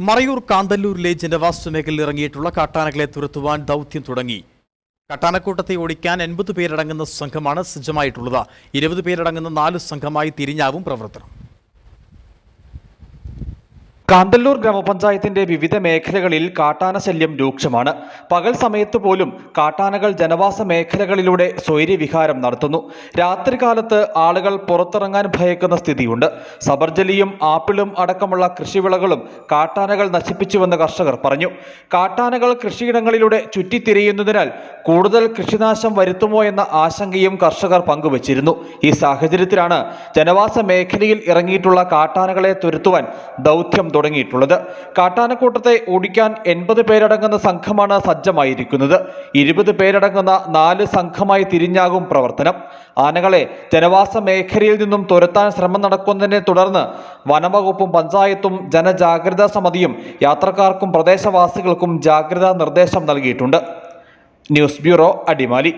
മറയൂർ കാന്തല്ലൂരിലെ ജനവാസ മേഖലയിൽ ഇറങ്ങിയിട്ടുള്ള കാട്ടാനകളെ തുരത്തുവാൻ ദൗത്യം തുടങ്ങി. കട്ടാനക്കൂട്ടത്തെ ഓടിക്കാൻ എൺപത് പേരടങ്ങുന്ന സംഘമാണ് സജ്ജമായിട്ടുള്ളത്. ഇരുപത് പേരടങ്ങുന്ന നാല് സംഘമായി തിരിഞ്ഞാവും പ്രവർത്തനം. കാന്തല്ലൂർ ഗ്രാമപഞ്ചായത്തിന്റെ വിവിധ മേഖലകളിൽ കാട്ടാന ശല്യം രൂക്ഷമാണ്. പകൽ സമയത്ത് പോലും കാട്ടാനകൾ ജനവാസ മേഖലകളിലൂടെ സ്വൈര്യവിഹാരം നടത്തുന്നു. രാത്രികാലത്ത് ആളുകൾ പുറത്തിറങ്ങാൻ ഭയക്കുന്ന സ്ഥിതിയുണ്ട്. സബർജലിയും ആപ്പിളും അടക്കമുള്ള കൃഷിവിളകളും കാട്ടാനകൾ നശിപ്പിച്ചുവെന്ന് കർഷകർ പറഞ്ഞു. കാട്ടാനകൾ കൃഷിയിടങ്ങളിലൂടെ ചുറ്റിത്തിരിയുന്നതിനാൽ കൂടുതൽ കൃഷിനാശം വരുത്തുമോ എന്ന ആശങ്കയും കർഷകർ പങ്കുവച്ചിരുന്നു. ഈ സാഹചര്യത്തിലാണ് ജനവാസ മേഖലയിൽ ഇറങ്ങിയിട്ടുള്ള കാട്ടാനകളെ തുരത്തുവാൻ ദൗത്യം തുടങ്ങിയിട്ടുള്ളത്. കാട്ടാനക്കൂട്ടത്തെ ഓടിക്കാൻ എൺപത് പേരടങ്ങുന്ന സംഘമാണ് സജ്ജമായിരിക്കുന്നത്. ഇരുപത് പേരടങ്ങുന്ന നാല് സംഘമായി തിരിഞ്ഞാകും പ്രവർത്തനം. ആനകളെ ജനവാസ മേഖലയിൽ നിന്നും തുരത്താൻ ശ്രമം നടക്കുന്നതിനെ തുടർന്ന് വനംവകുപ്പും പഞ്ചായത്തും ജനജാഗ്രതാ സമിതിയും യാത്രക്കാർക്കും പ്രദേശവാസികൾക്കും ജാഗ്രതാ നിർദ്ദേശം നൽകിയിട്ടുണ്ട്. News bureau Adimali.